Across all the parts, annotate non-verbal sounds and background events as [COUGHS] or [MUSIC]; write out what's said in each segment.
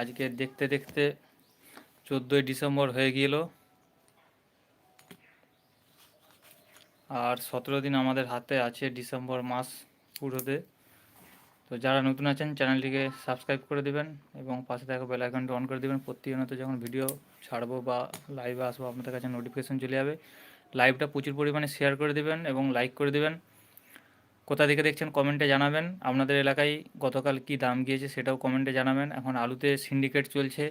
আজকে দেখতে দেখতে চোদ্দোই ডিসেম্বর হয়ে গেল আর সতেরো দিন আমাদের হাতে আছে ডিসেম্বর মাস পুরোতে। তো যারা নতুন আছেন, চ্যানেলটিকে সাবস্ক্রাইব করে দেবেন এবং পাশে থাকা বেল আইকনটি অন করে দেবেন। প্রতিনিয়ত যখন ভিডিও ছাড়বো বা লাইভে আসব, আপনাদের কাছে নোটিফিকেশন চলে যাবে। লাইভটা প্রচুর পরিমাণে শেয়ার করে দেবেন এবং লাইক করে দেবেন। কোথা থেকে দেখছেন কমেন্টে জানাবেন। আপনাদের এলাকায় গতকাল কি দাম গিয়েছে সেটাও কমেন্টে জানাবেন। এখন আলুতে সিন্ডিকেট চলছে।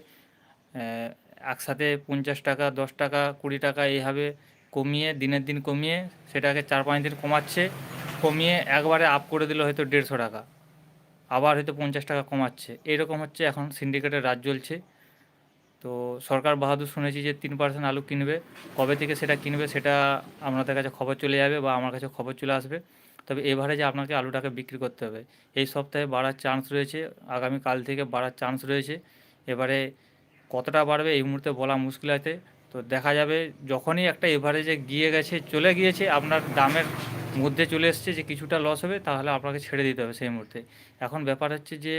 একসাথে পঞ্চাশ টাকা, দশ টাকা, কুড়ি টাকা এইভাবে কমিয়ে, দিনের দিন কমিয়ে সেটাকে চার পাঁচ দিন কমাচ্ছে। কমিয়ে একবারে আপ করে দিল হয়তো দেড়শো টাকা। আবার হয়তো পঞ্চাশ টাকা কমাচ্ছে। এরকম হচ্ছে এখন সিন্ডিকেটের রাজ চলছে। তো সরকার বাহাদুর শুনেছি যে তিন পার্সেন্ট আলু কিনবে। কবে থেকে সেটা কিনবে সেটা আপনাদের কাছে খবর চলে যাবে বা আমার কাছে খবর চলে আসবে। তবে এবারে যে আপনাকে আলুটাকে বিক্রি করতে হবে। এই সপ্তাহে বাড়ার চান্স রয়েছে, আগামী কাল থেকে বাড়ার চান্স রয়েছে। এবারে কতটা বাড়বে এই মুহূর্তে বলা মুশকিল আছে। তো দেখা যাবে যখনই একটা এভারেজে গিয়ে গেছে, চলে গিয়েছে, আপনার দামের মধ্যে চলে এসছে যে কিছুটা লস হবে, তাহলে আপনাকে ছেড়ে দিতে হবে সেই মুহূর্তে। এখন ব্যাপার হচ্ছে যে,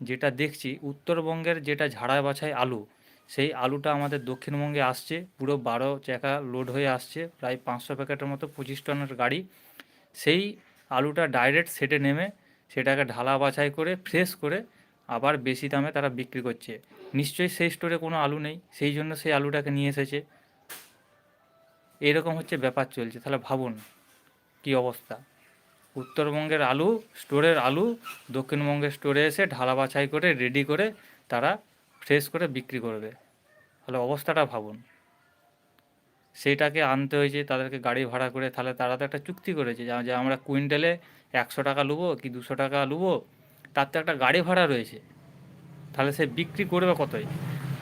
যেটা দেখছি, উত্তরবঙ্গের যেটা ঝাড়া বাছাই আলু, সেই আলুটা আমাদের দক্ষিণবঙ্গে আসছে, পুরো বারো চাকা লোড হয়ে আসছে, প্রায় পাঁচশো প্যাকেটের মতো পঁচিশ টনের গাড়ি। সেই আলুটা ডাইরেক্ট সেটে নেমে সেটাকে ঢালা বাছাই করে ফ্রেশ করে আবার বেশি দামে তারা বিক্রি করছে। নিশ্চয়ই সেই স্টোরে কোনো আলু নেই, সেই জন্য সেই আলুটাকে নিয়ে এসেছে। এরকম হচ্ছে ব্যাপার চলছে। তাহলে ভাবুন কি অবস্থা? উত্তরবঙ্গের আলু স্টোরের আলু, দক্ষিণবঙ্গের স্টোরে এসে ঢালা বাছাই করে রেডি করে তারা ফ্রেশ করে বিক্রি করবে। তাহলে অবস্থাটা ভাবুন। সেইটাকে আনতে হয়েছে তাদেরকে গাড়ি ভাড়া করে তাহলে তারা তো একটা চুক্তি করেছে যে আমরা কুইন্টালে একশো টাকা নেব কি দুশো টাকা নেব তার তো একটা গাড়ি ভাড়া রয়েছে। তাহলে সে বিক্রি করবে কতই?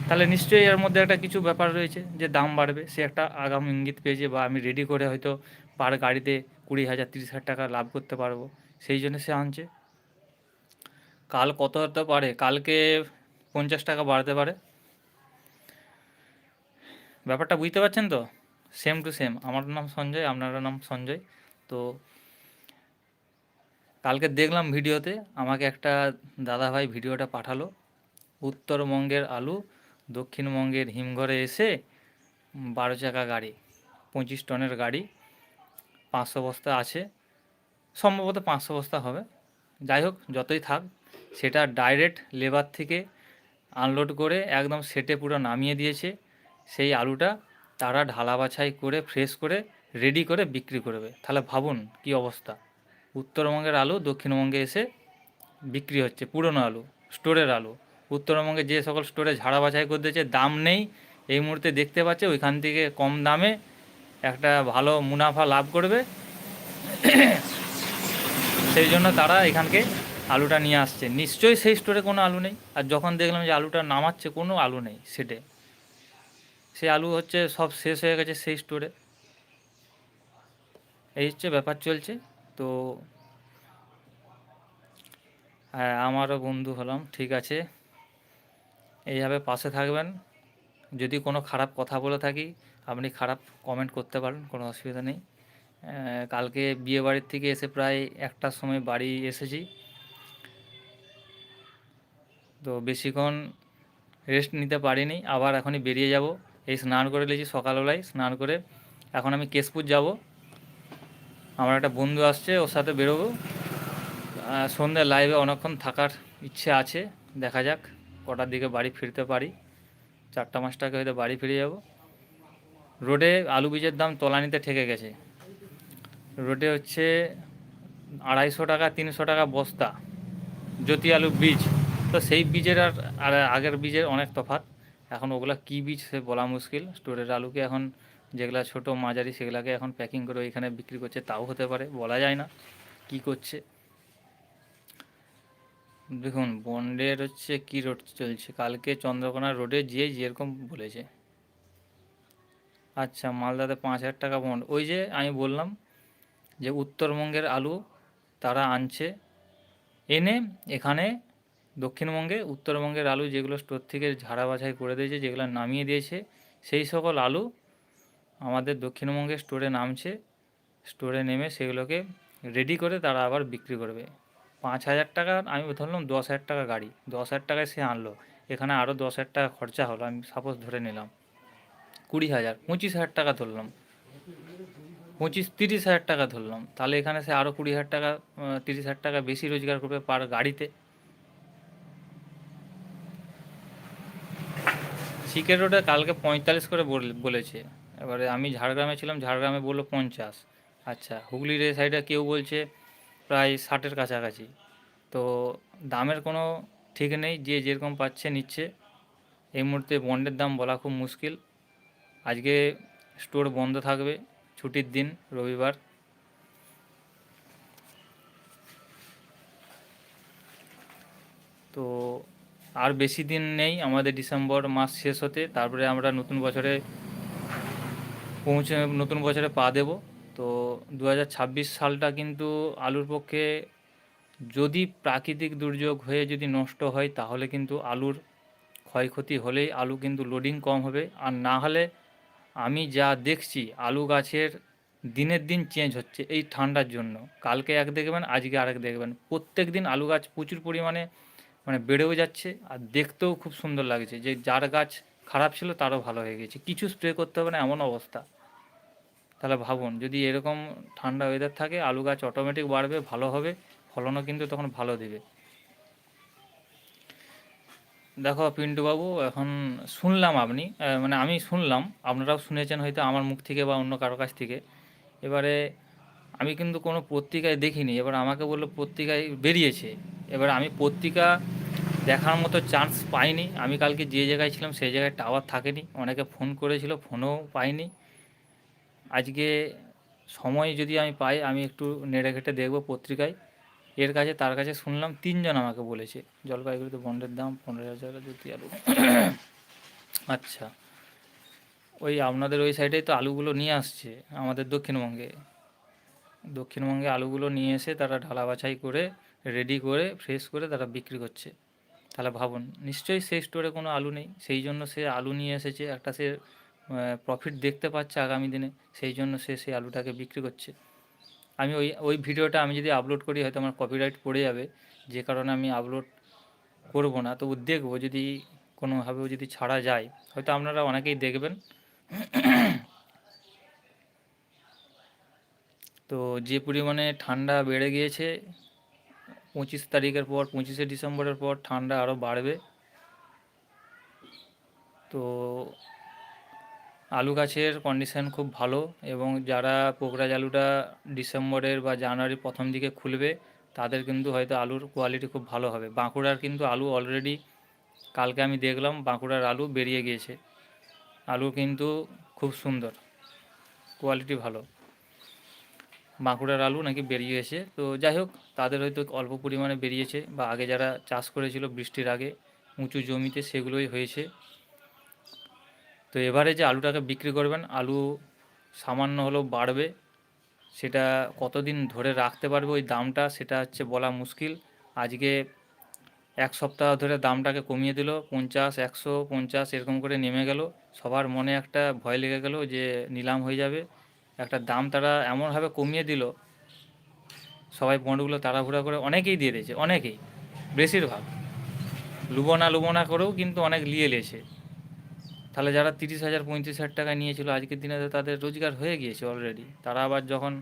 তাহলে নিশ্চয়ই এর মধ্যে একটা কিছু ব্যাপার রয়েছে যে দাম বাড়বে। সে একটা আগাম ইঙ্গিত পেয়েছে বা আমি রেডি করে হয়তো পার গাড়িতে কুড়ি হাজার, তিরিশ হাজার টাকা লাভ করতে পারব। সেই জন্য সে আনছে। কাল কত হতে পারে? কালকে পঞ্চাশ টাকা বাড়তে পারে। ব্যাপারটা বুঝতে পারছেন তো? সেম টু সেম আমার নাম সঞ্জয় আপনার নাম সঞ্জয়। তো কালকে দেখলাম ভিডিওতে, আমাকে একটা দাদাভাই ভিডিওটা পাঠালো। উত্তরবঙ্গের আলু, দক্ষিণবঙ্গের হিমঘরে এসে বারো চাকা গাড়ি, পঁচিশ টনের গাড়ি, পাঁচশো বস্তা আছে। সম্ভবত পাঁচশো বস্তা হবে। যাই হোক, যতই থাক, সেটা ডাইরেক্ট লেবার থেকে আনলোড করে একদম সেটে পুরো নামিয়ে দিয়েছে। সেই আলুটা তারা ঢালা বাছাই করে ফ্রেশ করে রেডি করে বিক্রি করবে। তাহলে ভাবুন কি অবস্থা। উত্তরবঙ্গের আলু, দক্ষিণবঙ্গে এসে বিক্রি হচ্ছে, পুরনো আলু, স্টোরের আলু। উত্তরবঙ্গে যে সকল স্টোরে ঝাড়া বাছাই করে দিয়েছে, দাম নেই। এই মুহূর্তে দেখতে পাচ্ছে, ওইখান থেকে কম দামে একটা ভালো মুনাফা লাভ করবে। সেই জন্য তারা এখানকে আলুটা নিয়ে আসছে। নিশ্চয়ই সেই স্টোরে কোনো আলু নেই। আর যখন দেখলাম যে আলুটা নামাচ্ছে, কোনো আলু নেই সেটে। সেই আলু হচ্ছে সব শেষ হয়ে গেছে সেই স্টোরে এই হচ্ছে ব্যাপার চলছে। তো আমারও বন্ধু হলাম, ঠিক আছে। এইভাবে পাশে থাকবেন। যদি কোনো খারাপ কথা বলে থাকি, আপনি খারাপ কমেন্ট করতে পারেন, কোনো অসুবিধা নেই। কালকে বিয়ে বাড়ির থেকে এসে প্রায় একটার সময় বাড়ি এসেছি। তো বেশিক্ষণ রেস্ট নিতে পারিনি, আবার এখনই বেরিয়ে যাব। এই স্নান করে নিয়েছি সকালবেলায়, স্নান করে এখন আমি কেশপুর যাব। আমার একটা বন্ধু আসছে, ওর সাথে বেরোবো। সন্ধ্যে লাইভে অনেকক্ষণ থাকার ইচ্ছে আছে, দেখা যাক কটার দিকে বাড়ি ফিরতে পারি। চারটা পাঁচটাকে হয়তো বাড়ি ফিরে যাব। রোডে আলু বীজের দাম তলানিতে ঠেকে গেছে। রোডে হচ্ছে আড়াইশো টাকা, তিনশো টাকা বস্তা। জ্যোতি আলু বীজ। তো সেই বীজের আর আগের বীজের অনেক তফাৎ। এখন ওগুলা কী বীজ সে বলা মুশকিল। স্টোরের আলুকে এখন যেগুলা ছোট মাঝারি সেগুলাকে এখন প্যাকিং করে ওইখানে বিক্রি করছে, তাও হতে পারে, বলা যায় না কি করছে। দেখুন, বন্ডের হচ্ছে কি রোড চলছে, কালকে চন্দ্রকোনা রোডে যে যেরকম বলেছে। আচ্ছা মালদাতে পাঁচ হাজার টাকা বন্ড, ওই যে আমি বললাম যে উত্তরবঙ্গের আলু তারা আনছে, এনে এখানে দক্ষিণবঙ্গে, উত্তরবঙ্গের আলু যেগুলো স্টোর থেকে ঝাড়া বাছাই করে দিয়েছে, যেগুলো নামিয়ে দিয়েছে, সেই সকল আলু আমাদের দক্ষিণবঙ্গের স্টোরে নামছে। স্টোরে নেমে সেগুলোকে রেডি করে তারা আবার বিক্রি করবে। পাঁচ হাজার টাকা, আমি ধরলাম দশ হাজার টাকা গাড়ি, দশ হাজার টাকায় সে আনলো। এখানে আরও দশ হাজার টাকা খরচা হলো, আমি সাপোজ ধরে নিলাম। কুড়ি হাজার, পঁচিশ হাজার টাকা ধরলাম। পঁচিশ, তিরিশ হাজার টাকা ধরলাম। তাহলে এখানে সে আরও কুড়ি হাজার টাকা তিরিশ হাজার টাকা বেশি রোজগার করবে পার গাড়িতে। সিকের রোডে কালকে পঁয়তাল্লিশ করে বল- বলেছে। এবারে আমি ঝাড়গ্রামে ছিলাম, ঝাড়গ্রামে বলল পঞ্চাশ। আচ্ছা হুগলির এই সাইডে কেউ বলছে প্রায় ষাটের কাছাকাছি। তো দামের কোনো ঠিক নেই, যে যেরকম পাচ্ছে নিচ্ছে। এই মুহূর্তে বন্ডের দাম বলা খুব মুশকিল। আজকে স্টোর বন্ধ থাকবে, ছুটির দিন, রবিবার। তো আর বেশি দিন নেই, আমাদের ডিসেম্বর মাস শেষ হতে, তারপরে আমরা নতুন বছরে পৌঁছে, নতুন বছরে পা দেব। তো দু হাজার ছাব্বিশ সালটা কিন্তু আলুর পক্ষে যদি প্রাকৃতিক দুর্যোগ হয়ে যদি নষ্ট হয়, তাহলে কিন্তু আলুর ক্ষয়ক্ষতি হলেই আলু কিন্তু লোডিং কম হবে। আর না হলে আমি যা দেখছি, আলু গাছের দিনের দিন চেঞ্জ হচ্ছে এই ঠান্ডার জন্য। কালকে এক দেখবেন, আজকে আরেক দেখবেন। প্রত্যেক দিন আলু গাছ প্রচুর পরিমাণে মানে বেড়েও যাচ্ছে আর দেখতেও খুব সুন্দর লাগছে। যে যার গাছ খারাপ ছিল তারও ভালো হয়ে গেছে। কিছু স্প্রে করতে হবে না, এমন অবস্থা। তাহলে ভাবুন, যদি এরকম ঠান্ডা ওয়েদার থাকে, আলু গাছ অটোমেটিক বাড়বে, ভালো হবে, ফলনও কিন্তু তখন ভালো দেবে। দেখো পিন্টুবাবু, এখন শুনলাম আপনি মানে আমি শুনলাম, আপনারাও শুনেছেন হয়তো আমার মুখ থেকে বা অন্য কারও কাছ থেকে। এবারে আমি কিন্তু কোনো পত্রিকায় দেখিনি, এবার আমাকে বলল পত্রিকায় বেরিয়েছে। এবার আমি পত্রিকা দেখার মতো চান্স পাইনি। আমি কালকে যে জায়গায় ছিলাম সেই জায়গায় টাওয়ার থাকেনি। অনেকে ফোন করেছিল ফোনও পাইনি। আজকে সময় যদি আমি পাই, আমি একটু নেড়ে ঘেটে দেখব পত্রিকায়। এর কাছে, তার কাছে শুনলাম তিনজন আমাকে বলেছে, জলপাইগুড়িতে বন্ডের দাম পনেরো হাজার দুটি আলু। [COUGHS] আচ্ছা ওই আপনাদের ওই সাইডেই তো আলুগুলো নিয়ে আসছে, আমাদের দক্ষিণবঙ্গে। দক্ষিণবঙ্গে আলুগুলো নিয়ে এসে তারা ঢালা বাছাই করে রেডি করে ফ্রেশ করে তারা বিক্রি করছে। তাহলে ভাবুন, নিশ্চয়ই সেই স্টোরে কোনো আলু নেই। সেই জন্য সে আলু নিয়ে এসেছে, একটা সে প্রফিট দেখতে পাচ্ছে আগামী দিনে, সেই জন্য সে সেই আলুটাকে বিক্রি করছে। আমি ওই ওই ভিডিওটা আমি যদি আপলোড করি, হয়তো আমার কপিরাইট পড়ে যাবে। যে কারণে আমি আপলোড করব না। তবু দেখব, যদি কোনোভাবেও যদি ছাড়া যায়, হয়তো আপনারা অনেকেই দেখবেন। তো যে পরিমাণে ঠান্ডা বেড়ে গিয়েছে, পঁচিশ তারিখের পর, পঁচিশে ডিসেম্বরের পর ঠান্ডা আরও বাড়বে। তো আলু গাছের কন্ডিশন খুব ভালো এবং যারা পোকরাজ আলুটা ডিসেম্বরের বা জানুয়ারির প্রথম দিকে খুলবে, তাদের কিন্তু হয়তো আলুর কোয়ালিটি খুব ভালো হবে। বাঁকুড়ার কিন্তু আলু অলরেডি কালকে আমি দেখলাম, বাঁকুড়ার আলু বেরিয়ে গিয়েছে। আলু কিন্তু খুব সুন্দর কোয়ালিটি ভালো। বাঁকুড়ার আলু নাকি বেরিয়ে গেছে তো যাই হোক, তাদের হয়তো অল্প পরিমাণে বেরিয়েছে বা আগে যারা চাষ করেছিল বৃষ্টির আগে, উঁচু জমিতে সেগুলোই হয়েছে। তো এবারে যে আলুটাকে বিক্রি করবেন, আলু সামান্য হলেও বাড়বে, সেটা কতদিন ধরে রাখতে পারবে, ওই দামটা সেটা হচ্ছে বলা মুশকিল। আজকে এক সপ্তাহ ধরে দামটাকে কমিয়ে দিল, পঞ্চাশ, একশো, পঞ্চাশ, এরকম করে নেমে গেল। সবার মনে একটা ভয় লেগে গেল যে নিলাম হয়ে যাবে। একটা দাম তারা এমনভাবে কমিয়ে দিল, সবাই বন্ডগুলো তাড়াহুড়া করে অনেকেই দিয়ে দিয়েছে, অনেকেই, বেশিরভাগ। লুবো না লুবো না করেও কিন্তু অনেক লিয়ে নিয়েছে। তাহলে যারা তিরিশ হাজার, পঁয়ত্রিশ হাজার টাকা নিয়েছিল, আজকের দিনে তাদের রোজগার হয়ে গিয়েছে অলরেডি তারা আবার যখন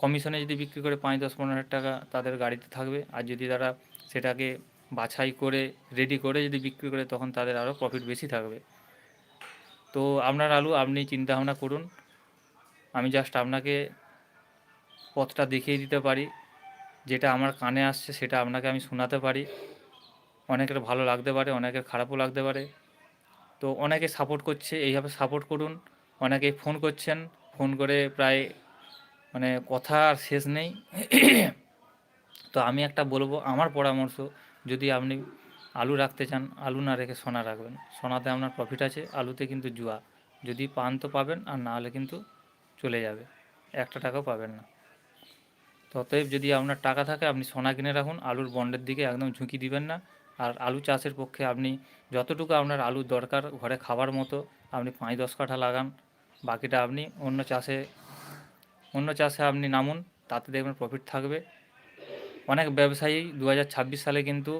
কমিশনে যদি বিক্রি করে পাঁচ, দশ, পনেরো হাজার টাকা তাদের গাড়িতে থাকবে, আর যদি তারা সেটাকে বাছাই করে রেডি করে যদি বিক্রি করে, তখন তাদের আরও প্রফিট বেশি থাকবে। তো আপনার আলু, আপনি চিন্তা ভাবনা করুন। আমি জাস্ট আপনাকে পথটা দেখিয়ে দিতে পারি। যেটা আমার কানে আসছে সেটা আপনাকে আমি শোনাতে পারি। অনেকের ভালো লাগতে পারে, অনেকের খারাপও লাগতে পারে। তো অনেকে সাপোর্ট করছে, এইভাবে সাপোর্ট করুন। অনেকেই ফোন করছেন ফোন করে প্রায় মানে কথা আর শেষ নেই। তো আমি একটা বলব, আমার পরামর্শ, যদি আপনি আলু রাখতে চান, আলু না রেখে সোনা রাখবেন। সোনাতে আপনার প্রফিট আছে, আলুতে কিন্তু জুয়া। যদি পান তো পাবেন, আর না হলে কিন্তু চলে যাবে, একটা টাকাও পাবেন না। অতএব যদি আপনার টাকা থাকে, আপনি সোনা কিনে রাখুন, আলুর বন্ডের দিকে একদম ঝুঁকি দিবেন না। আর আলু চাষের পক্ষে আপনি যতটুকু আপনার আলু দরকার, ঘরে খাবার মতো আপনি পাঁচ দশ কাঠা লাগান, বাকিটা আপনি অন্য চাষে অন্য চাষে আপনি নামুন, তাতে দেখবেন প্রফিট থাকবে। অনেক ব্যবসায়ী দু হাজার ছাব্বিশ সালে কিন্তু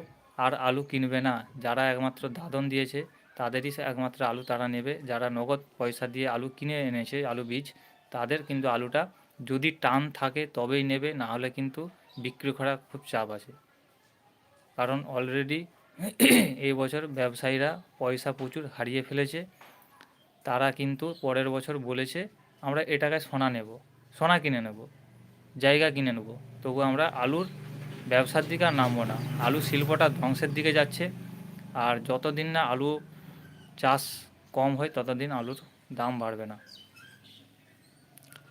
আর আলু কিনবে না। যারা একমাত্র দাদন দিয়েছে, তাদেরই একমাত্র আলু তারা নেবে। যারা নগদ পয়সা দিয়ে আলু কিনে এনেছে, আলু বীজ তাদের কিন্তু আলুটা যদি টান থাকে তবেই নেবে না হলে কিন্তু বিক্রি করা খুব চাপ আছে। কারণ অলরেডি এই বছর ব্যবসায়ীরা পয়সা প্রচুর হারিয়ে ফেলেছে। তারা কিন্তু পরের বছর বলেছে, আমরা এ টাকায় সোনা নেব, সোনা কিনে নেব, জায়গা কিনে নেব। তবু আমরা আলুর ব্যবসার দিকে আর নামবো না। আলু শিল্পটা ধ্বংসের দিকে যাচ্ছে, আর যতদিন না আলু চাষ কম হয়, ততদিন আলুর দাম বাড়বে না।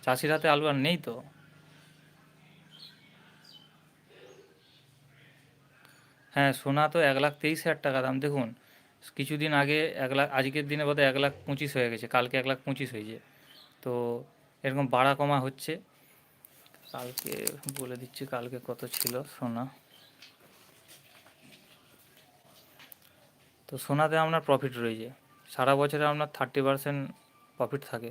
চাষির হাতে আলু আর নেই তো? হ্যাঁ সোনা তো এক লাখ তেইশ হাজার টাকা দাম। দেখুন, কিছুদিন আগে এক লাখ, আজকের দিনে বোধহয় এক লাখ পঁচিশ হয়ে গেছে, কালকে এক লাখ পঁচিশ হয়েছে। তো এরকম বাড়া কমা হচ্ছে। কালকে বলে দিচ্ছি, কালকে কত ছিল সোনা? তো সোনাতে আপনার প্রফিট রয়েছে। সারা বছরে আপনার থার্টি পার্সেন্ট প্রফিট থাকে।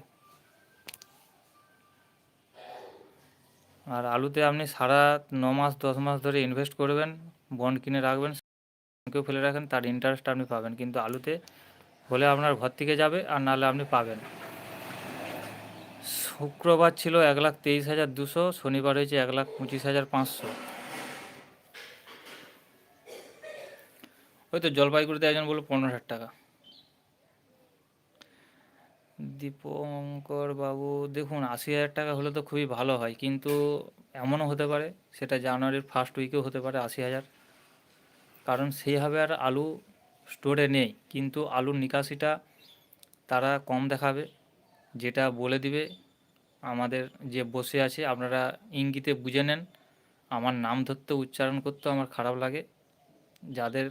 আর আলুতে আপনি সারা ন মাস, দশ মাস ধরে ইনভেস্ট করবেন বন্ড কিনে রাখবেন, কেউ ফেলে রাখেন, তার ইন্টারেস্ট আপনি পাবেন। কিন্তু আলুতে হলে আপনার ঘর থেকে যাবে আর নাহলে আপনি পাবেন। শুক্রবার ছিল এক লাখ তেইশ হাজার দুশো, শনিবার হয়েছে এক লাখ পঁচিশ হাজার পাঁচশো। ওই তো জলপাইগুড়িতে একজন বলল পনেরো হাজার টাকা। দীপঙ্কর বাবু, দেখুন, আশি হাজার টাকা হলে তো খুবই ভালো হয়, কিন্তু এমনও হতে পারে, সেটা জানুয়ারির ফার্স্ট উইকেও হতে পারে আশি হাজার। কারণ সেইভাবে আর আলু স্টোরে নেই, কিন্তু আলুর নিকাশিটা তারা কম দেখাবে, যেটা বলে দিবে, আমাদের যে বসে আছে, আপনারা ইঙ্গিতে বুঝে নেন। আমার নাম ধরতে উচ্চারণ করতে আমার খারাপ লাগে। যাদের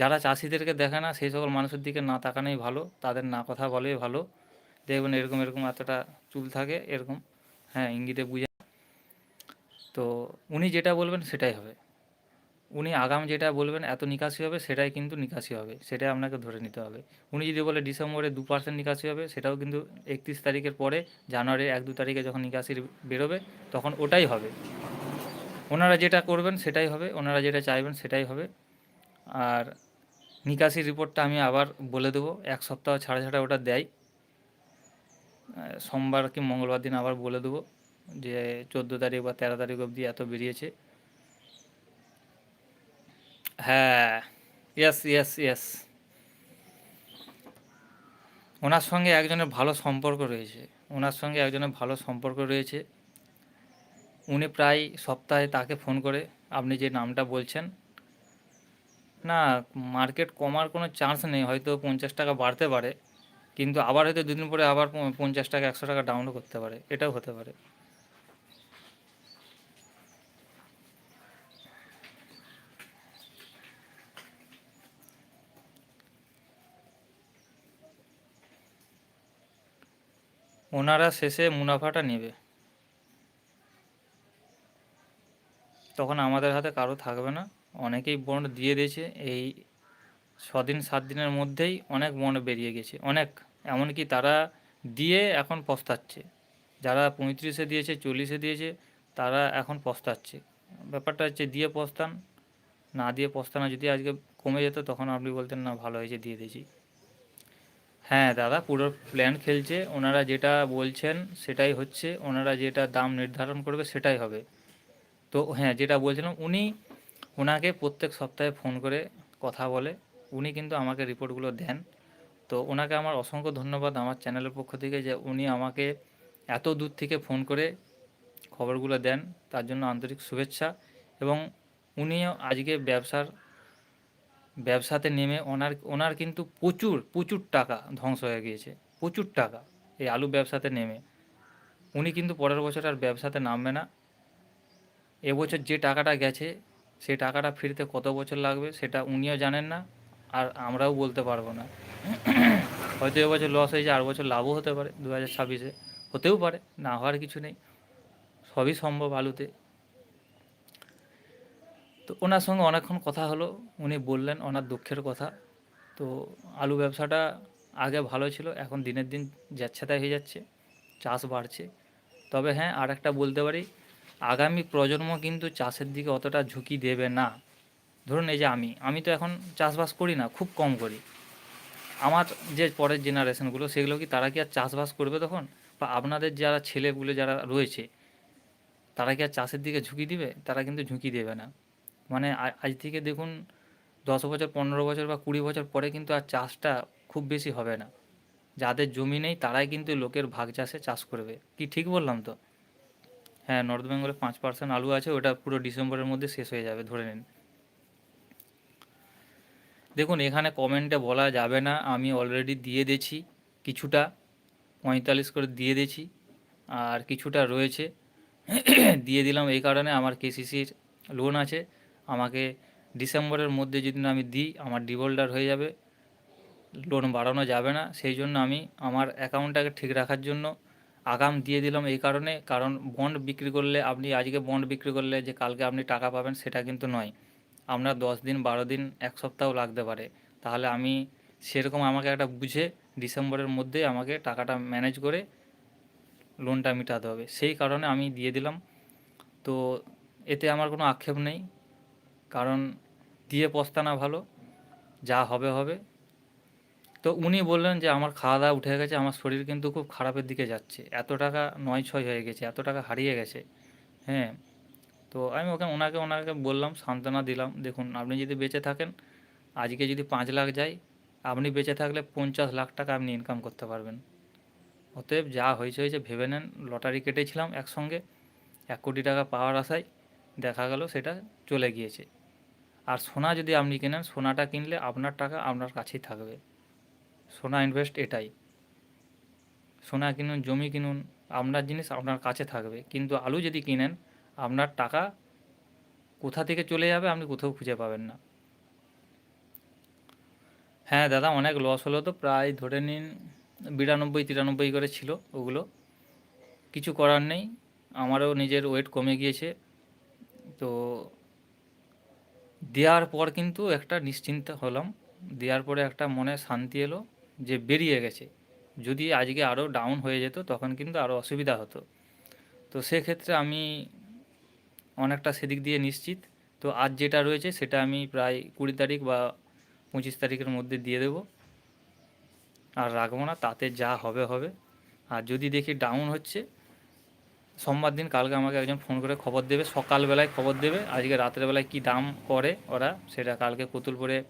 যারা চাষিদেরকে দেখে না, সেই সকল মানুষের দিকে না তাকানোই ভালো, তাদের না কথা বলেই ভালো। দেখবেন এরকম এরকম এতটা চুল থাকে, এরকম। হ্যাঁ ইঙ্গিতে বুঝে তো উনি যেটা বলবেন সেটাই হবে। উনি আগাম যেটা বলবেন, এত নিকাশি হবে, সেটাই কিন্তু নিকাশি হবে। সেটাই আপনাকে ধরে নিতে হবে। উনি যদি বলে ডিসেম্বরে দু পার্সেন্ট নিকাশি হবে, সেটাও কিন্তু একত্রিশ তারিখের পরে জানুয়ারির এক দু তারিখে যখন নিকাশির বেরোবে, তখন ওটাই হবে। ওনারা যেটা করবেন, সেটাই হবে। ওনারা যেটা চাইবেন, সেটাই হবে। আর নিকাশি রিপোর্টটা আমি আবার বলে দেবো। এক সপ্তাহ ছাড়া ছাড়া ওটা দেয়। সোমবার কি মঙ্গলবার দিন আবার বলে দেবো যে চোদ্দ তারিখ বা তেরো তারিখ অবধি এত বেরিয়েছে। হ্যাঁ ইয়েস ইয়েস ইয়েস ওনার সঙ্গে একজনের ভালো সম্পর্ক রয়েছে। ওনার সঙ্গে একজনের ভালো সম্পর্ক রয়েছে। উনি প্রায় সপ্তাহে তাকে ফোন করে, আপনি যে নামটা বলছেন না মার্কেট কমার কোনো চান্স নেই, হয়তো পঞ্চাশ টাকা বাড়তে পারে, কিন্তু আবার হয়তো দুদিন পরে আবার পঞ্চাশ টাকা, একশো টাকা ডাউনও করতে পারে, এটাও হতে পারে। ওনারা শেষে মুনাফাটা নেবে। তখন আমাদের হাতে কারও থাকবে না। অনেকেই বন্ড দিয়ে দিয়েছে। এই ছদিন, সাত দিনের মধ্যেই অনেক বন্ড বেরিয়ে গেছে। অনেক। এমনকি তারা দিয়ে এখন পস্তাচ্ছে। যারা পঁয়ত্রিশে দিয়েছে, চল্লিশে দিয়েছে, তারা এখন পস্তাচ্ছে। ব্যাপারটা হচ্ছে দিয়ে পস্তান, না দিয়ে পস্তানো যদি আজকে কমে যেত, তখন আপনি বলতেন, না, ভালো হয়েছে, দিয়ে দিয়েছি। হ্যাঁ দাদা, পুরো প্ল্যান খেলছে। ওনারা যেটা বলছেন, সেটাই হচ্ছে। ওনারা যেটা দাম নির্ধারণ করবে, সেটাই হবে। তো হ্যাঁ যেটা বলছিলাম, উনি ওনাকে প্রত্যেক সপ্তাহে ফোন করে কথা বলে। উনি কিন্তু আমাকে রিপোর্টগুলো দেন। তো ওনাকে আমার অসংখ্য ধন্যবাদ আমার চ্যানেলের পক্ষ থেকে যে উনি আমাকে এত দূর থেকে ফোন করে খবরগুলো দেন। তার জন্য আন্তরিক শুভেচ্ছা এবং উনিও আজকে ব্যবসার, ব্যবসাতে নেমে ওনার ওনার কিন্তু প্রচুর প্রচুর টাকা ধ্বংস হয়ে গিয়েছে। প্রচুর টাকা এই আলু ব্যবসাতে নেমে। উনি কিন্তু পরের বছর আর ব্যবসাতে নামবে না। এবছর যে টাকাটা গেছে সেই টাকাটা ফিরতে কত বছর লাগবে সেটা উনিও জানেন না, আর আমরাও বলতে পারব না। হয়তো এবছর লস হয়েছে, আর বছর লাভও হতে পারে দু হাজার ছাব্বিশে। হতেও পারে, না হওয়ার কিছু নেই, সবই সম্ভব আলুতে। তো ওনার সঙ্গে অনেকক্ষণ কথা হলো, উনি বললেন ওনার দুঃখের কথা। তো আলু ব্যবসাটা আগে ভালো ছিল, এখন দিনের দিন যাচ্ছেতাই হয়ে যাচ্ছে, চাষ বাড়ছে। তবে হ্যাঁ আর একটা বলতে পারি আগামী প্রজন্ম কিন্তু চাষের দিকে অতটা ঝুঁকি দেবে না। ধরুন এই যে আমি আমি তো এখন চাষবাস করি না, খুব কম করি। আমার যে পরের জেনারেশনগুলো সেগুলো কি তারা কি আর চাষবাস করবে তখন? বা আপনাদের যারা ছেলেগুলো যারা রয়েছে, তারা কি আর চাষের দিকে ঝুঁকি দিবে? তারা কিন্তু ঝুঁকি দেবে না। মানে আজ থেকে দেখুন, দশ বছর, পনেরো বছর বা কুড়ি বছর পরে কিন্তু আর চাষটা খুব বেশি হবে না। যাদের জমি নেই, তারাই কিন্তু লোকের ভাগ চাষে চাষ করবে। কি ঠিক বললাম তো? হ্যাঁ নর্থ বেঙ্গলে পাঁচ পার্সেন্ট আলু আছে, ওটা পুরো ডিসেম্বরের মধ্যে শেষ হয়ে যাবে, ধরে নিন। দেখুন, এখানে কমেন্টে বলা যাবে না, আমি অলরেডি দিয়ে দিয়েছি কিছুটা, পঁয়তাল্লিশ করে দিয়ে দিয়েছি, আর কিছুটা রয়েছে। দিয়ে দিলাম এই কারণে আমার কেসিসির লোন আছে, আমাকে ডিসেম্বরের মধ্যে যদি না আমি দিই, আমার ডিভোল্ডার হয়ে যাবে লোন বাড়ানো যাবে না, সেই জন্য আমি আমার অ্যাকাউন্টটাকে ঠিক রাখার জন্য আগাম দিয়ে দিলাম এই কারণে। কারণ বন্ড বিক্রি করলে আপনি আজকে বন্ড বিক্রি করলে যে কালকে আপনি টাকা পাবেন সেটা কিন্তু নয়। আপনার দশ দিন, বারো দিন, এক সপ্তাহ লাগতে পারে। তাহলে আমি সেরকম আমাকে একটা বুঝে ডিসেম্বরের মধ্যে আমাকে টাকাটা ম্যানেজ করে লোনটা মেটাতে হবে। সেই কারণে আমি দিয়ে দিলাম। তো এতে আমার কোনো আক্ষেপ নেই। কারণ দিয়ে পস্তানা ভালো। যা হবে হবে। তো উনি বললেন যে, আমার খাওয়া দাওয়া উঠে গেছে, আমার শরীর কিন্তু খুব খারাপের দিকে যাচ্ছে। এত টাকা নয় ছয় হয়ে গেছে, এত টাকা হারিয়ে গেছে। হ্যাঁ তো আমি ওকে, ওনাকে ওনাকে বললাম, সান্ত্বনা দিলাম, দেখুন, আপনি যদি বেঁচে থাকেন, আজকে যদি পাঁচ লাখ যায়, আপনি বেঁচে থাকলে পঞ্চাশ লাখ টাকা আপনি ইনকাম করতে পারবেন। অতএব যা হয়েছে হয়েছে, ভেবে নেন, লটারি কেটেছিলাম একসঙ্গে, এক কোটি টাকা পাওয়ার আশায় দেখা গেল সেটা চলে গিয়েছে। আর সোনা যদি আপনি কেনেন, সোনাটা কিনলে আপনার টাকা আপনার কাছেই থাকবে। সোনা ইনভেস্ট এটাই। সোনা কিনুন, জমি কিনুন, আপনার জিনিস আপনার কাছে থাকবে। কিন্তু আলু যদি কিনেন, আপনার টাকা কোথা থেকে চলে যাবে আপনি কোথাও খুঁজে পাবেন না। হ্যাঁ দাদা, অনেক লস হলো তো, প্রায় ধরে নিন বিরানব্বই, তিরানব্বই করে ছিল ওগুলো। কিছু করার নেই, আমারও নিজের ওয়েট কমে গিয়েছে। তো দেওয়ার পর কিন্তু একটা নিশ্চিন্ত হলাম। দেওয়ার পরে একটা মনে শান্তি এলো। যে বেরিয়ে গেছে। যদি আজকে আরও ডাউন হয়ে যেত, তখন কিন্তু আরও অসুবিধা হতো। তো সেক্ষেত্রে আমি অনেকটা সেদিক দিয়ে নিশ্চিত। তো আজ যেটা রয়েছে, সেটা আমি প্রায় কুড়ি তারিখ বা পঁচিশ তারিখের মধ্যে দিয়ে দেবো। আর রাখব না, তাতে যা হবে হবে। আর যদি দেখি ডাউন হচ্ছে, সোমবার দিন কালকে আমাকে একজন ফোন করে খবর দেবে, সকালবেলায় খবর দেবে, আজকে রাতের বেলায় কী দাম করে ওরা, সেটা কালকে পুতুলপুরে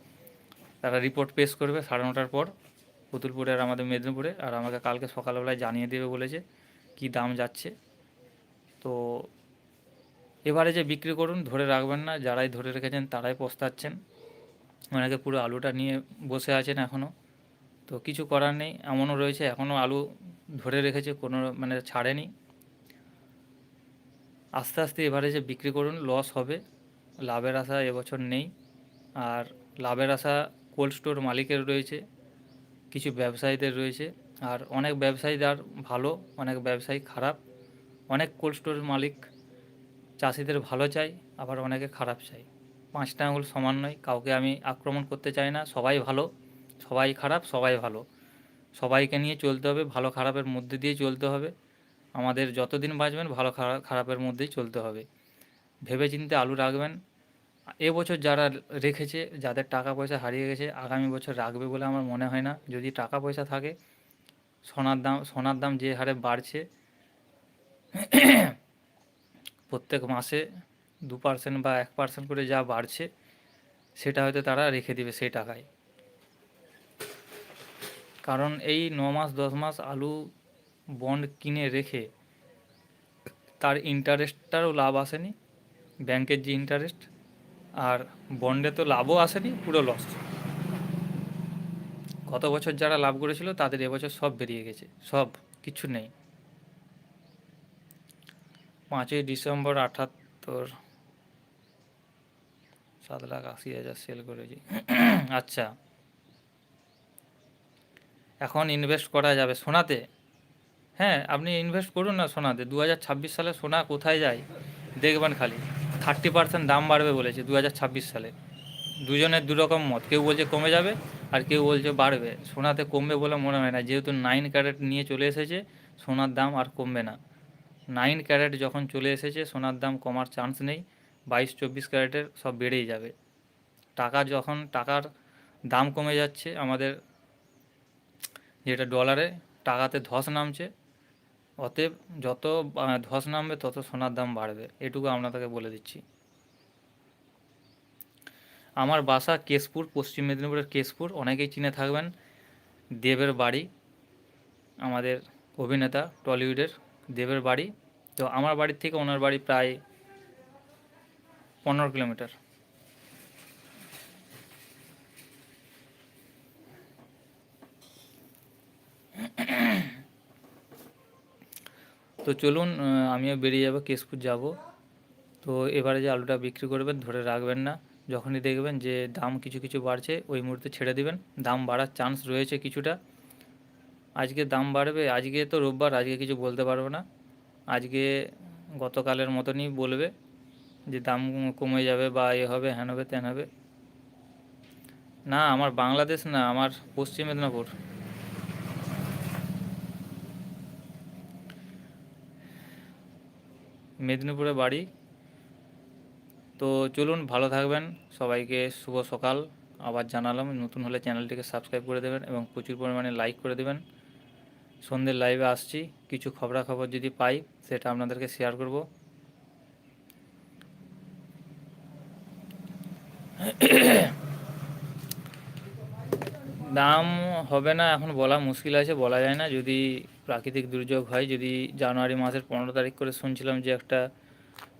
তারা রিপোর্ট পেশ করবে সাড়ে নটার পর। পুতুলপুরে আর আমাদের মেদিনীপুরে। আর আমাকে কালকে সকালবেলায় জানিয়ে দেবে বলেছে কী দাম যাচ্ছে। তো এবারে যে বিক্রি করুন, ধরে রাখবেন না, যারাই ধরে রেখেছেন তারাই পস্তাচ্ছেন। অনেকে পুরো আলুটা নিয়ে বসে আছেন এখনও তো কিছু করার নেই, এমনও রয়েছে এখনও আলু ধরে রেখেছে, কোনো মানে ছাড়েনি। আস্তে আস্তে এবারে যে বিক্রি করুন, লস হবে, লাভের আশা এবছর নেই। আর লাভের আশা কোল্ড স্টোর মালিকের রয়েছে কিছু ব্যবসায়ীদের রয়েছে। আর অনেক ব্যবসায়ীদার ভালো, অনেক ব্যবসায়ী খারাপ। অনেক কোল্ড স্টোর মালিক চাষিদের ভালো চাই আবার অনেকে খারাপ চাই পাঁচটা আঙুল সমান নয়, কাউকে আমি আক্রমণ করতে চাই না। সবাই ভালো, সবাই খারাপ, সবাই ভালো। সবাইকে নিয়ে চলতে হবে, ভালো খারাপের মধ্যে দিয়ে চলতে হবে। আমাদের যতদিন বাঁচবেন, ভালো খারাপ খারাপের মধ্যেই চলতে হবে। ভেবে চিন্তে আলু রাখবেন এবছর যারা রেখেছে, যাদের টাকা পয়সা হারিয়ে গেছে, আগামী বছর রাখবে বলে আমার মনে হয় না। যদি টাকা পয়সা থাকে, সোনার দাম সোনার দাম যে হারে বাড়ছে, প্রত্যেক মাসে দু পার্সেন্ট বা এক পার্সেন্ট করে যা বাড়ছে, সেটা হয়তো তারা রেখে দিবে সেই টাকায়। কারণ এই ন মাস, দশ মাস আলু বন্ড কিনে রেখে তার ইন্টারেস্টটারও লাভ আসেনি। ব্যাংকের যে ইন্টারেস্ট আর বন্ডে তো লাভও আসেনি, পুরো লস গত বছর যারা লাভ করেছিল, তাদের এবছর সব বেরিয়ে গেছে, সব, কিছু নেই। পাঁচই ডিসেম্বর আটাত্তর, সাত লাখ আশি হাজার সেল করেছি। [CLEARS THROAT] আচ্ছা। এখন ইনভেস্ট করা যাবে সোনাতে? হ্যাঁ আপনি ইনভেস্ট করুন না সোনাতে। দু হাজার ছাব্বিশ সালে সোনা কোথায় যায়, দেখবেন খালি। থার্টি পার্সেন্ট দাম বাড়বে বলেছে দু হাজার ছাব্বিশ সালে। দুজনের দুরকম মত। কেউ বলছে কমে যাবে আর কেউ বলছে বাড়বে। সোনাতে কমবে বলে মনে হয় না। যেহেতু নাইন ক্যারেট নিয়ে চলে এসেছে, সোনার দাম আর কমবে না। নাইন ক্যারেট যখন চলে এসেছে, সোনার দাম কমার চান্স নেই। বাইশ চব্বিশ ক্যারেটের সব বেড়েই যাবে। টাকা যখন, টাকার দাম কমে যাচ্ছে আমাদের যেটা ডলারে টাকাতে ধস নামছে। অতএব যত ধস নামবে তত সোনার দাম বাড়বে। এটুকু আপনাদেরকে বলে দিচ্ছি। আমার বাসা কেশপুর, পশ্চিম মেদিনীপুরের কেশপুর। অনেকেই চিনে থাকবেন, দেবের বাড়ি, আমাদের অভিনেতা টলিউডের দেবের বাড়ি। তো আমার বাড়ির থেকে ওনার বাড়ি প্রায় পনেরো কিলোমিটার। তো চলুন আমিও বেরিয়ে যাব, কেশপুর যাব। তো এবারে যে আলুটা বিক্রি করবেন, ধরে রাখবেন না। যখনই দেখবেন যে দাম কিছু কিছু বাড়ছে, ওই মুহূর্তে ছেড়ে দিবেন। দাম বাড়ার চান্স রয়েছে কিছুটা। আজকে দাম বাড়বে, আজকে তো রোববার, আজকে কিছু বলতে পারব না। আজকে গতকালের মতনই বলবে যে দাম কমে যাবে বা এ হবে হ্যান হবে, তেন হবে। না, আমার বাংলাদেশ না, আমার পশ্চিম মেদিনীপুর। মেদিনীপুরে বাড়ি। তো চলুন, ভালো থাকবেন। সবাইকে শুভ সকাল। আবার জানালাম, নতুন হলে চ্যানেলটিকে সাবস্ক্রাইব করে দেবেন এবং প্রচুর পরিমাণে লাইক করে দেবেন। সন্ধ্যের লাইভে আসছি। কিছু খবরাখবর যদি পাই, সেটা আপনাদেরকে শেয়ার করব। দাম হবে না, এখন বলা মুশকিল আছে, বলা যায় না। যদি প্রাকৃতিক দুর্যোগ হয়, যদি জানুয়ারি মাসের পনেরো তারিখ করে শুনছিলাম যে একটা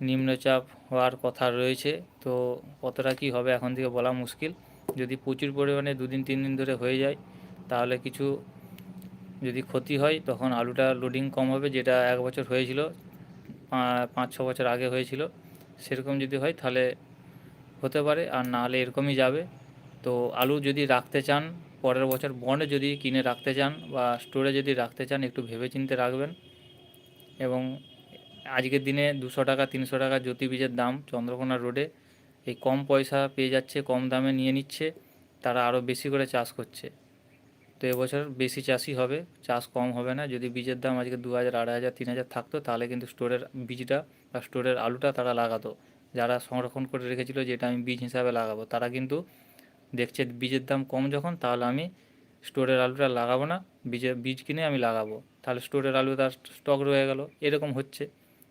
নিম্নচাপ হওয়ার কথা রয়েছে, তো কতটা কী হবে এখন থেকে বলা মুশকিল। যদি প্রচুর পরিমাণে দুদিন, তিন দিন ধরে হয়ে যায়, তাহলে কিছু যদি ক্ষতি হয়, তখন আলুটা লোডিং কম হবে, যেটা এক বছর হয়েছিল পাঁচ, ছ বছর আগে হয়েছিল। সেরকম যদি হয়, তাহলে হতে পারে, আর না হলে এরকমই যাবে। তো আলু যদি রাখতে চান পরের বছর বন্ড যদি কিনে রাখতে চান বা স্টোরে যদি রাখতে চান, একটু ভেবেচিন্তে রাখবেন। এবং আজকের দিনে দুশো টাকা, তিনশো টাকা জ্যোতি বীজের দাম চন্দ্রকোনা রোডে এই কম পয়সা পেয়ে যাচ্ছে, কম দামে নিয়ে নিচ্ছে, তারা আরও বেশি করে চাষ করছে। তো এবছর বেশি চাষই হবে, চাষ কম হবে না। যদি বীজের দাম আজকে দু হাজার, আড়াই হাজার, তিন হাজার থাকতো, তাহলে কিন্তু স্টোরের বীজটা বা স্টোরের আলুটা তারা লাগাতো। যারা সংরক্ষণ করে রেখেছিল যেটা আমি বীজ হিসাবে লাগাবো, তারা কিন্তু দেখছে বীজের দাম কম যখন, তাহলে আমি স্টোরের আলুটা লাগাবো না বীজের বীজ কিনে আমি লাগাবো। তাহলে স্টোরের আলু তার স্টক রয়ে গেল, এরকম হচ্ছে।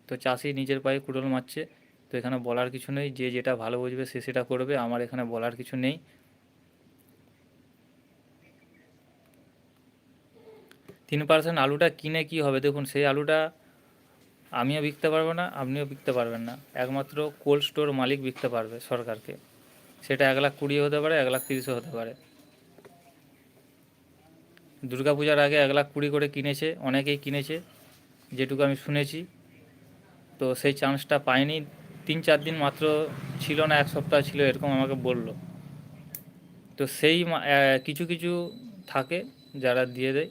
তো চাষি নিজের পায়ে কুড়োল মারছে, তো এখানে বলার কিছু নেই, যে যেটা ভালো বুঝবে সে সেটা করবে, আমার এখানে বলার কিছু নেই। তিন পার্সেন্ট আলুটা কিনে কি হবে? দেখুন, সেই আলুটা আমিও বিকতে পারব না, আপনিও বিকতে পারবেন না। একমাত্র কোল্ড স্টোর মালিক বিকতে পারবে সরকারকে। সেটা এক লাখ কুড়ি হতে পারে, এক লাখ তিরিশও হতে পারে। দুর্গাপূজার আগে এক লাখ কুড়ি করে কিনেছে, অনেকেই কিনেছে, যেটুকু আমি শুনেছি। তো সেই চান্সটা পাইনি। তিন চার দিন মাত্র ছিল না, এক সপ্তাহ ছিল, এরকম আমাকে বলল। তো সেই কিছু কিছু থাকে যারা দিয়ে দেয়।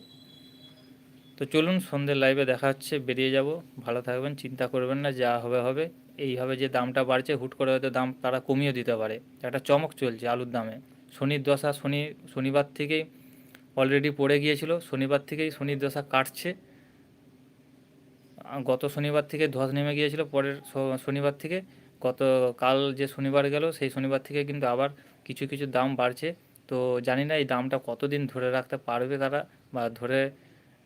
তো চলুন সন্ধ্যের লাইভে দেখা হচ্ছে, বেরিয়ে যাব। ভালো থাকবেন, চিন্তা করবেন না, যা হবে হবে। এইভাবে যে দামটা বাড়ছে, হুট করে হয়তো দাম তারা কমিয়ে দিতে পারে। একটা চমক চলছে আলুর দামে। শনির দশা, শনি, শনিবার থেকেই অলরেডি পড়ে গিয়েছিল। শনিবার থেকেই শনির দশা কাটছে। গত শনিবার থেকে ধস নেমে গিয়েছিল, পরের শনিবার থেকে। গত, কাল যে শনিবার গেল, সেই শনিবার থেকে কিন্তু আবার কিছু কিছু দাম বাড়ছে। তো জানি না এই দামটা কতদিন ধরে রাখতে পারবে তারা, বা ধরে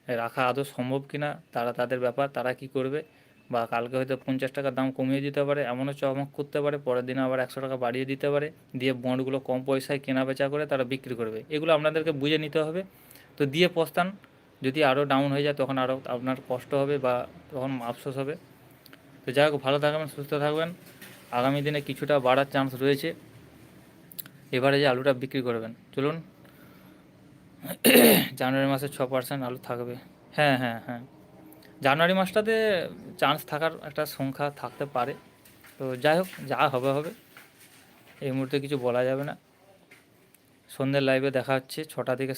রাখা আদৌ সম্ভব কিনা, তারা তাদের ব্যাপার, তারা কি করবে? বা কালকে হয়তো পঞ্চাশ টাকা দাম কমিয়ে দিতে পারে, এমনও চমক করতে পারে, পরের দিন আবার একশো টাকা বাড়িয়ে দিতে পারে, দিয়ে বন্ডগুলো কম পয়সায় কেনা বেচা করে তারা বিক্রি করবে। এগুলো আপনাদেরকে বুঝে নিতে হবে। তো দিয়ে পস্তান যদি আরও ডাউন হয়ে যায় তখন আরও আপনার কষ্ট হবে বা তখন আফসোস হবে। তো যাই হোক, ভালো থাকবেন, সুস্থ থাকবেন। আগামী দিনে কিছুটা বাড়ার চান্স রয়েছে। এবারে যে আলুটা বিক্রি করবেন, চলুন। [COUGHS] জানুয়ারি মাসে ছ পার্সেন্ট আলু থাকবে। হ্যাঁ হ্যাঁ হ্যাঁ। জানুয়ারি মাসটাতে চান্স থাকার একটা সংখ্যা থাকতে পারে। তো যাই হোক, যা হবে হবে। এই মুহূর্তে কিছু বলা যাবে না। সন্ধ্যের লাইভে দেখা হচ্ছে, ছটা থেকে